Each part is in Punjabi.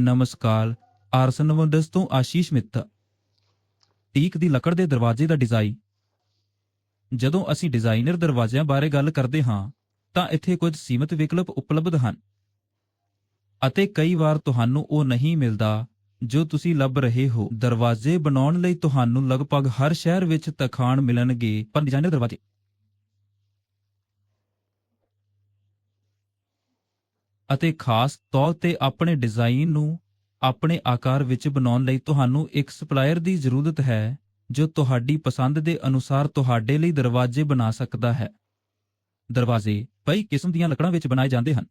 ਨਮਸਕਾਰ ਆਰਸਨਵੰਦਸ ਤੋਂ ਆਸ਼ੀਸ਼ ਮਿੱਤਰ ਟੀਕ ਦੀ ਲੱਕੜ ਦੇ ਦਰਵਾਜ਼ੇ ਦਾ ਡਿਜ਼ਾਈਨ ਜਦੋਂ ਅਸੀਂ ਡਿਜ਼ਾਈਨਰ ਦਰਵਾਜ਼ਿਆਂ ਬਾਰੇ ਗੱਲ ਕਰਦੇ ਹਾਂ, ਤਾਂ ਇੱਥੇ ਕੁਝ ਸੀਮਿਤ ਵਿਕਲਪ ਉਪਲਬਧ ਹਨ। ਅਤੇ ਕਈ ਵਾਰ ਤੁਹਾਨੂੰ ਉਹ ਨਹੀਂ ਮਿਲਦਾ, ਜੋ ਤੁਸੀਂ ਲੱਭ ਰਹੇ ਹੋ। ਦਰਵਾਜ਼ੇ ਬਣਾਉਣ ਲਈ ਤੁਹਾਨੂੰ ਲਗਭਗ ਹਰ ਸ਼ਹਿਰ ਵਿੱਚ ਤਖਾਣ ਮਿਲਣਗੇ, ਪਰ ਡਿਜ਼ਾਈਨਰ ਦਰਵਾਜ਼ੇ ਅਤੇ ਖਾਸ ਤੌਰ ਤੇ ਆਪਣੇ ਡਿਜ਼ਾਈਨ ਨੂੰ ਆਪਣੇ ਆਕਾਰ ਵਿੱਚ ਬਣਾਉਣ ਲਈ ਤੁਹਾਨੂੰ ਇੱਕ ਸਪਲਾਇਰ ਦੀ ਜ਼ਰੂਰਤ ਹੈ, ਜੋ ਤੁਹਾਡੀ ਪਸੰਦ ਦੇ ਅਨੁਸਾਰ ਤੁਹਾਡੇ ਲਈ ਦਰਵਾਜ਼ੇ ਬਣਾ ਸਕਦਾ ਹੈ। ਦਰਵਾਜ਼ੇ ਕਈ ਕਿਸਮ ਦੀਆਂ ਲੱਕੜਾਂ ਵਿੱਚ ਬਣਾਏ ਜਾਂਦੇ ਹਨ।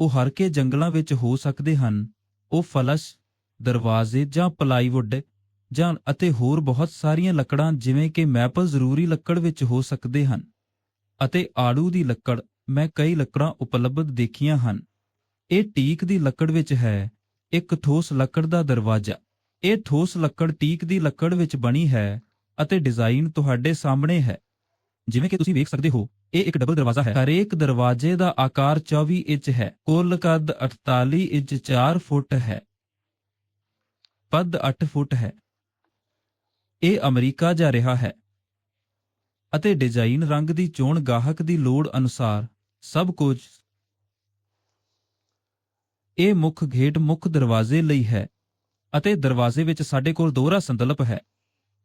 ਉਹ ਹਰਕੇ ਜੰਗਲਾਂ ਵਿੱਚ ਹੋ ਸਕਦੇ ਹਨ। ਉਹ ਫਲਸ਼, ਦਰਵਾਜ਼ੇ ਜਾਂ ਪਲਾਈਵੁੱਡ ਜਾਂ ਅਤੇ ਹੋਰ ਬਹੁਤ ਸਾਰੀਆਂ ਲੱਕੜਾਂ ਜਿਵੇਂ ਕਿ ਮੈਪਲ ਜ਼ਰੂਰੀ ਲੱਕੜ ਵਿੱਚ ਹੋ ਸਕਦੇ ਹਨ। ਅਤੇ ਆੜੂ ਦੀ ਲੱਕੜ ਮੈਂ ਕਈ ਲੱਕੜਾਂ ਉਪਲਬਧ ਦੇਖੀਆਂ ਹਨ। ਇਹ ਟੀਕ ਦੀ ਲੱਕੜ ਵਿੱਚ ਹੈ, ਇੱਕ ਠੋਸ ਲੱਕੜ ਦਾ ਦਰਵਾਜ਼ਾ। ਇਹ ਠੋਸ ਲੱਕੜ ਟੀਕ ਦੀ ਲੱਕੜ ਵਿੱਚ ਬਣੀ ਹੈ ਅਤੇ ਡਿਜ਼ਾਈਨ ਤੁਹਾਡੇ ਸਾਹਮਣੇ ਹੈ। ਜਿਵੇਂ ਕਿ ਤੁਸੀਂ ਵੇਖ ਸਕਦੇ ਹੋ, ਇਹ ਇੱਕ ਡਬਲ ਦਰਵਾਜ਼ਾ ਹੈ। ਹਰੇਕ ਦਰਵਾਜ਼ੇ ਦਾ ਆਕਾਰ 24 ਇੰਚ ਹੈ। ਕੁੱਲ ਕੱਦ 48 ਇੰਚ 4 ਫੁੱਟ ਹੈ। ਪੱਦ 8 ਫੁੱਟ ਹੈ। ਇਹ ਅਮਰੀਕਾ ਜਾ ਰਿਹਾ ਹੈ। ਅਤੇ ਡਿਜ਼ਾਈਨ ਰੰਗ ਦੀ ਚੋਣ ਗਾਹਕ ਦੀ ਲੋੜ ਅਨੁਸਾਰ ਸਭ ਕੁਝ ਇਹ ਮੁੱਖ ਗੇਟ ਮੁੱਖ ਦਰਵਾਜ਼ੇ ਲਈ ਹੈ ਅਤੇ ਦਰਵਾਜ਼ੇ ਵਿੱਚ ਸਾਡੇ ਕੋਲ ਦੋਹਰਾ ਸੰਦਲਪ ਹੈ।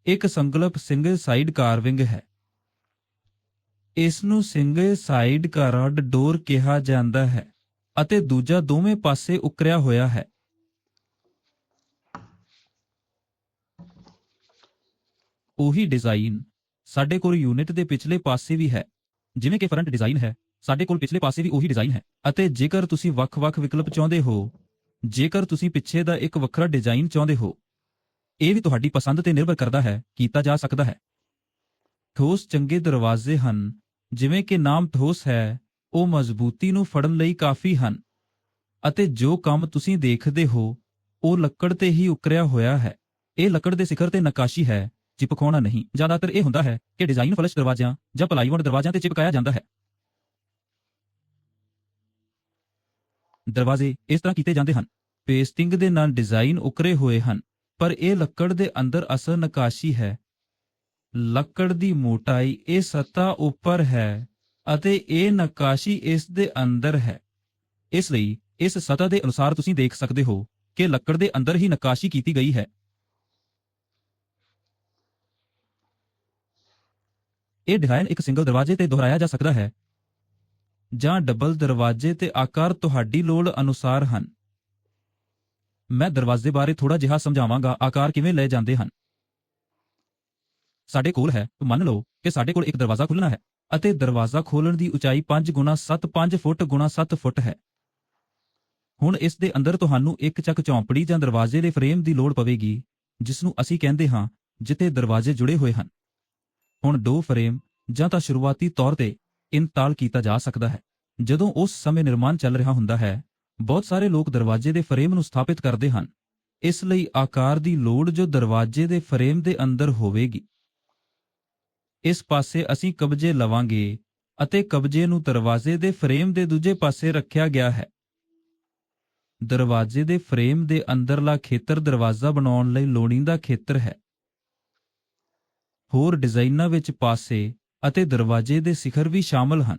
ਇੱਕ ਸੰਗਲਪ ਸਿੰਗਲ ਸਾਈਡ ਕਾਰਵਿੰਗ ਹੈ। ਇਸ ਨੂੰ ਸਿੰਗਲ ਸਾਈਡ ਕਾਰਡ ਡੋਰ ਕਿਹਾ ਜਾਂਦਾ ਹੈ ਅਤੇ ਦੂਜਾ ਦੋਵੇਂ ਪਾਸੇ ਉਕਰਿਆ ਹੋਇਆ ਹੈ। ਉਹੀ ਡਿਜ਼ਾਈਨ ਸਾਡੇ ਕੋਲ ਯੂਨਿਟ ਦੇ ਪਿਛਲੇ ਪਾਸੇ ਵੀ ਹੈ, ਜਿਵੇਂ ਕਿ ਫਰੰਟ ਡਿਜ਼ਾਈਨ ਹੈ। ਸਾਡੇ ਕੋਲ ਪਿਛਲੇ ਪਾਸੇ ਵੀ ਉਹੀ ਡਿਜ਼ਾਈਨ ਹੈ। ਅਤੇ ਜੇਕਰ ਤੁਸੀਂ ਵੱਖ-ਵੱਖ ਵਿਕਲਪ ਚਾਹੁੰਦੇ ਹੋ, ਜੇਕਰ ਤੁਸੀਂ ਪਿੱਛੇ ਦਾ ਇੱਕ ਵੱਖਰਾ ਡਿਜ਼ਾਈਨ ਚਾਹੁੰਦੇ ਹੋ, ਇਹ ਵੀ ਤੁਹਾਡੀ ਪਸੰਦ ਤੇ ਨਿਰਭਰ ਕਰਦਾ ਹੈ, ਕੀਤਾ ਜਾ ਸਕਦਾ ਹੈ। ਠੋਸ ਚੰਗੇ ਦਰਵਾਜ਼ੇ ਹਨ, ਜਿਵੇਂ ਕਿ ਨਾਮ ਠੋਸ ਹੈ, ਉਹ ਮਜ਼ਬੂਤੀ ਨੂੰ ਫੜਨ ਲਈ ਕਾਫੀ ਹਨ। ਅਤੇ ਜੋ ਕੰਮ ਤੁਸੀਂ ਦੇਖਦੇ ਹੋ, ਉਹ ਲੱਕੜ ਤੇ ਹੀ ਉਕਰਿਆ ਹੋਇਆ ਹੈ। ਇਹ ਲੱਕੜ ਦੇ ਸਿਖਰ ਤੇ ਨਕਾਸ਼ੀ ਹੈ, ਚਿਪਕਾਉਣਾ ਨਹੀਂ। ਜ਼ਿਆਦਾਤਰ ਇਹ ਹੁੰਦਾ ਹੈ ਕਿ ਡਿਜ਼ਾਈਨ ਫਲਸ਼ ਦਰਵਾਜ਼ਿਆਂ ਜਾਂ ਪਲਾਈਵੁੱਡ ਦਰਵਾਜ਼ਿਆਂ ਤੇ ਚਿਪਕਾਇਆ ਜਾਂਦਾ ਹੈ। ਦਰਵਾਜ਼ੇ ਇਸ ਤਰ੍ਹਾਂ ਕੀਤੇ ਜਾਂਦੇ ਹਨ। ਪੇਸਟਿੰਗ ਦੇ ਨਾਲ ਡਿਜ਼ਾਈਨ ਉਕਰੇ ਹੋਏ ਹਨ, ਪਰ ਇਹ ਲੱਕੜ ਦੇ ਅੰਦਰ ਅਸਲ ਨਕਾਸ਼ੀ ਹੈ। ਲੱਕੜ ਦੀ ਮੋਟਾਈ ਇਹ ਸਤ੍ਹਾ ਉੱਪਰ ਹੈ ਅਤੇ ਇਹ ਨਕਾਸ਼ੀ ਇਸ ਦੇ ਅੰਦਰ ਹੈ। ਇਸ ਲਈ ਇਸ ਸਤ੍ਹਾ ਦੇ ਅਨੁਸਾਰ ਤੁਸੀਂ ਦੇਖ ਸਕਦੇ ਹੋ ਕਿ ਲੱਕੜ ਦੇ ਅੰਦਰ ਹੀ ਨਕਾਸ਼ੀ ਕੀਤੀ ਗਈ ਹੈ। ਇਹ ਡਿਜ਼ਾਈਨ ਇੱਕ ਸਿੰਗਲ ਦਰਵਾਜ਼ੇ ਤੇ ਦੁਹਰਾਇਆ ਜਾ ਸਕਦਾ ਹੈ। ਜਾਂ ਡਬਲ ਦਰਵਾਜ਼ੇ ਤੇ ਆਕਾਰ ਤੁਹਾਡੀ ਲੋੜ ਅਨੁਸਾਰ ਹਨ। ਮੈਂ ਦਰਵਾਜ਼ੇ ਬਾਰੇ ਥੋੜਾ ਜਿਹਾ ਸਮਝਾਵਾਂਗਾ, ਆਕਾਰ ਕਿਵੇਂ ਲਏ ਜਾਂਦੇ ਹਨ। ਸਾਡੇ ਕੋਲ ਹੈ, ਮੰਨ ਲਓ ਕਿ ਸਾਡੇ ਕੋਲ ਇੱਕ ਦਰਵਾਜ਼ਾ ਖੁੱਲਣਾ ਹੈ ਅਤੇ ਦਰਵਾਜ਼ਾ ਖੋਲਣ ਦੀ ਉਚਾਈ 5 ਗੁਣਾ 7 5 ਫੁੱਟ ਗੁਣਾ 7 ਫੁੱਟ ਹੈ। ਹੁਣ ਇਸ ਦੇ ਅੰਦਰ ਤੁਹਾਨੂੰ ਇੱਕ ਚੱਕ ਚੌਂਪੜੀ ਜਾਂ ਦਰਵਾਜ਼ੇ ਦੇ ਫਰੇਮ ਦੀ ਲੋੜ ਪਵੇਗੀ, ਜਿਸ ਨੂੰ ਅਸੀਂ ਕਹਿੰਦੇ ਹਾਂ, ਜਿੱਥੇ ਦਰਵਾਜ਼ੇ ਜੁੜੇ ਹੋਏ ਹਨ। ਹੁਣ ਦੋ ਫਰੇਮ ਜਾਂ ਤਾਂ ਸ਼ੁਰੂਆਤੀ ਤੌਰ ਤੇ ਇੰਤਾਲ ਕੀਤਾ ਜਾ ਸਕਦਾ ਹੈ। ਜਦੋਂ ਉਸ ਸਮੇਂ ਨਿਰਮਾਣ ਚੱਲ ਰਿਹਾ ਹੁੰਦਾ ਹੈ, ਬਹੁਤ ਸਾਰੇ ਲੋਕ ਦਰਵਾਜ਼ੇ ਦੇ ਫਰੇਮ ਨੂੰ ਸਥਾਪਿਤ ਕਰਦੇ ਹਨ। ਇਸ ਲਈ ਆਕਾਰ ਦੀ ਲੋੜ ਜੋ ਦਰਵਾਜ਼ੇ ਦੇ ਫਰੇਮ ਦੇ ਅੰਦਰ ਹੋਵੇਗੀ। ਇਸ ਪਾਸੇ ਅਸੀਂ ਕਬਜੇ ਲਵਾਂਗੇ ਅਤੇ ਕਬਜੇ ਨੂੰ ਦਰਵਾਜ਼ੇ ਦੇ ਫਰੇਮ ਦੇ ਦੂਜੇ ਪਾਸੇ ਰੱਖਿਆ ਗਿਆ ਹੈ। ਦਰਵਾਜ਼ੇ ਦੇ ਫਰੇਮ ਦੇ ਅੰਦਰਲਾ ਖੇਤਰ ਦਰਵਾਜ਼ਾ ਬਣਾਉਣ ਲਈ ਲੋੜੀਂਦਾ ਖੇਤਰ ਹੈ। ਹੋਰ ਡਿਜ਼ਾਈਨਾਂ ਵਿੱਚ ਪਾਸੇ ਅਤੇ ਦਰਵਾਜ਼ੇ ਦੇ ਸਿਖਰ ਵੀ ਸ਼ਾਮਲ ਹਨ।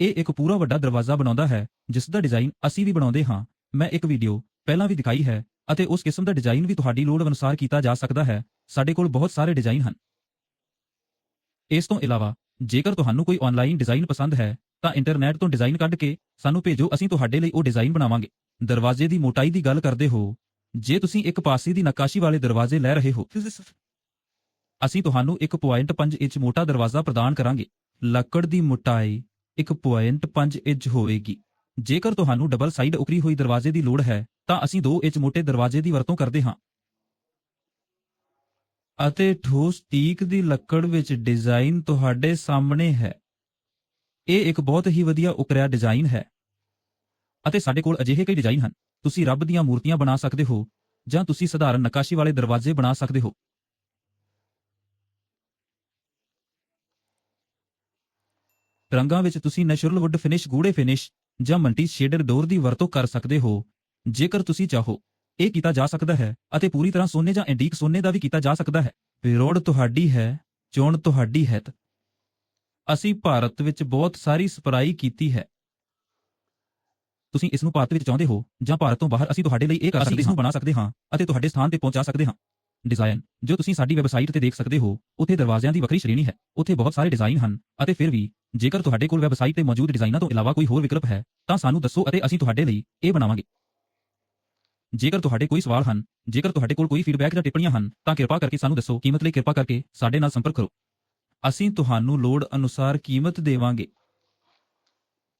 ਇਹ ਇੱਕ ਪੂਰਾ ਵੱਡਾ ਦਰਵਾਜ਼ਾ ਬਣਾਉਂਦਾ ਹੈ, ਜਿਸ ਦਾ ਡਿਜ਼ਾਈਨ ਅਸੀਂ ਵੀ ਬਣਾਉਂਦੇ ਹਾਂ। ਮੈਂ ਇੱਕ ਵੀਡੀਓ ਪਹਿਲਾਂ ਵੀ ਦਿਖਾਈ ਹੈ, ਅਤੇ ਉਸ ਕਿਸਮ ਦਾ ਡਿਜ਼ਾਈਨ ਵੀ ਤੁਹਾਡੀ ਲੋੜ ਅਨੁਸਾਰ ਕੀਤਾ ਜਾ ਸਕਦਾ ਹੈ। ਸਾਡੇ ਕੋਲ ਬਹੁਤ ਸਾਰੇ ਡਿਜ਼ਾਈਨ ਹਨ। ਇਸ ਤੋਂ ਇਲਾਵਾ, ਜੇਕਰ ਤੁਹਾਨੂੰ ਕੋਈ ਆਨਲਾਈਨ ਡਿਜ਼ਾਈਨ ਪਸੰਦ ਹੈ, ਤਾਂ ਇੰਟਰਨੈਟ ਤੋਂ ਡਿਜ਼ਾਈਨ ਕੱਢ ਕੇ ਸਾਨੂੰ ਭੇਜੋ, ਅਸੀਂ ਤੁਹਾਡੇ ਲਈ ਉਹ ਡਿਜ਼ਾਈਨ ਬਣਾਵਾਂਗੇ। ਦਰਵਾਜ਼ੇ ਦੀ ਮੋਟਾਈ ਦੀ ਗੱਲ ਕਰਦੇ ਹੋ। ਜੇ ਤੁਸੀਂ ਇੱਕ ਪਾਸੇ ਦੀ ਨਕਾਸ਼ੀ ਵਾਲੇ ਦਰਵਾਜ਼ੇ ਲੈ ਰਹੇ ਹੋ ਅਸੀਂ ਤੁਹਾਨੂੰ 1.5 ਇੰਚ ਮੋਟਾ ਦਰਵਾਜ਼ਾ ਪ੍ਰਦਾਨ ਕਰਾਂਗੇ। ਲੱਕੜ ਦੀ ਮੋਟਾਈ 1.5 ਇੰਚ ਹੋਵੇਗੀ। ਜੇਕਰ ਤੁਹਾਨੂੰ ਡਬਲ ਸਾਈਡ ਉਕਰੀ ਹੋਈ ਦਰਵਾਜ਼ੇ ਦੀ ਲੋੜ ਹੈ, ਤਾਂ ਅਸੀਂ 2 ਇੰਚ ਮੋਟੇ ਦਰਵਾਜ਼ੇ ਦੀ ਵਰਤੋਂ ਕਰਦੇ ਹਾਂ। ਅਤੇ ਠੋਸ ਟੀਕ ਦੀ ਲੱਕੜ ਵਿੱਚ ਡਿਜ਼ਾਈਨ ਤੁਹਾਡੇ ਸਾਹਮਣੇ ਹੈ। ਇਹ ਇੱਕ ਬਹੁਤ ਹੀ ਵਧੀਆ ਉਕਰਿਆ ਡਿਜ਼ਾਈਨ ਹੈ। ਅਤੇ ਸਾਡੇ ਕੋਲ ਅਜਿਹੇ ਕਈ ਡਿਜ਼ਾਈਨ ਹਨ। ਤੁਸੀਂ ਰੱਬ ਦੀਆਂ ਮੂਰਤੀਆਂ ਬਣਾ ਸਕਦੇ ਹੋ ਜਾਂ ਤੁਸੀਂ ਸਧਾਰਨ ਨਕਾਸ਼ੀ ਵਾਲੇ ਦਰਵਾਜ਼ੇ ਬਣਾ ਸਕਦੇ ਹੋ। ਰੰਗਾਂ ਵਿੱਚ ਤੁਸੀਂ ਨੈਚੁਰਲ ਵੁੱਡ ਫਿਨਿਸ਼ ਗੂੜੇ ਫਿਨਿਸ਼ ਜਾਂ ਮਲਟੀ ਸ਼ੇਡਡ ਡੋਰ ਦੀ ਵਰਤੋਂ ਕਰ ਸਕਦੇ ਹੋ ਜੇਕਰ ਤੁਸੀਂ ਚਾਹੋ। ਇਹ ਕੀਤਾ ਜਾ ਸਕਦਾ ਹੈ ਅਤੇ ਪੂਰੀ ਤਰ੍ਹਾਂ ਸੋਨੇ ਜਾਂ ਐਂਟੀਕ ਸੋਨੇ ਦਾ ਵੀ ਕੀਤਾ ਜਾ ਸਕਦਾ ਹੈ। ਵਿਰੋੜ ਤੁਹਾਡੀ ਹੈ ਚੋਣ ਤੁਹਾਡੀ ਹੈ। ਅਸੀਂ ਭਾਰਤ ਵਿੱਚ ਬਹੁਤ ਸਾਰੀ ਸਪਲਾਈ ਕੀਤੀ ਹੈ। ਤੁਸੀਂ ਇਸ ਨੂੰ ਭਾਰਤ ਵਿੱਚ ਚਾਹੁੰਦੇ ਹੋ ਜਾਂ ਭਾਰਤ ਤੋਂ ਬਾਹਰ ਅਸੀਂ ਤੁਹਾਡੇ ਲਈ ਇਹ ਕਰ ਸਕਦੇ ਹਾਂ? ਬਣਾ ਸਕਦੇ ਹਾਂ ਅਤੇ ਤੁਹਾਡੇ ਸਥਾਨ ਤੇ ਪਹੁੰਚਾ ਸਕਦੇ ਹਾਂ। ਡਿਜ਼ਾਈਨ ਜੋ ਤੁਸੀਂ ਸਾਡੀ ਵੈਬਸਾਈਟ ਤੇ ਦੇਖ ਸਕਦੇ ਹੋ ਉੱਥੇ ਦਰਵਾਜ਼ਿਆਂ ਦੀ ਵੱਖਰੀ ਸ਼੍ਰੇਣੀ ਹੈ। ਉੱਥੇ ਬਹੁਤ ਸਾਰੇ ਡਿਜ਼ਾਈਨ ਹਨ ਅਤੇ ਫਿਰ ਵੀ ਜੇਕਰ ਤੁਹਾਡੇ ਕੋਲ ਵੈਬਸਾਈਟ ਤੇ ਮੌਜੂਦ ਡਿਜ਼ਾਈਨਾਂ ਤੋਂ ਇਲਾਵਾ ਕੋਈ ਹੋਰ ਵਿਕਲਪ ਹੈ ਤਾਂ ਸਾਨੂੰ ਦੱਸੋ ਅਤੇ ਅਸੀਂ ਤੁਹਾਡੇ ਲਈ ਇਹ ਬਣਾਵਾਂਗੇ। ਜੇਕਰ ਤੁਹਾਡੇ ਕੋਈ ਸਵਾਲ ਹਨ ਜੇਕਰ ਤੁਹਾਡੇ ਕੋਲ ਕੋਈ ਫੀਡਬੈਕ ਜਾਂ ਟਿੱਪਣੀਆਂ ਹਨ ਤਾਂ ਕਿਰਪਾ ਕਰਕੇ ਸਾਨੂੰ ਦੱਸੋ ਕੀਮਤ ਲਈ ਕਿਰਪਾ ਕਰਕੇ ਸਾਡੇ ਨਾਲ ਸੰਪਰਕ ਕਰੋ। ਅਸੀਂ ਤੁਹਾਨੂੰ ਲੋੜ ਅਨੁਸਾਰ ਕੀਮਤ ਦੇਵਾਂਗੇ।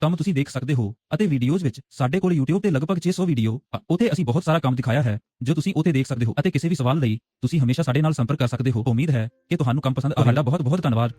ਕੰਮ ਤੁਸੀਂ ਦੇਖ ਸਕਦੇ ਹੋ ਅਤੇ ਵੀਡੀਓਜ਼ ਵਿੱਚ ਸਾਡੇ ਕੋਲ YouTube ਤੇ ਲਗਭਗ 600 ਵੀਡੀਓ ਅ, ਅਸੀਂ ਬਹੁਤ ਸਾਰਾ ਕੰਮ ਦਿਖਾਇਆ ਹੈ ਜੋ ਤੁਸੀਂ ਉੱਥੇ ਦੇਖ ਸਕਦੇ ਹੋ ਅਤੇ ਕਿਸੇ ਵੀ ਸਵਾਲ ਲਈ ਤੁਸੀਂ ਹਮੇਸ਼ਾ ਸਾਡੇ ਨਾਲ ਸੰਪਰਕ ਕਰ ਸਕਦੇ ਹੋ। ਉਮੀਦ ਹੈ ਕਿ ਤੁਹਾਨੂੰ ਕੰਮ ਪਸੰਦ ਆਵੇਗਾ। ਬਹੁਤ ਬਹੁਤ ਧੰਨਵਾਦ।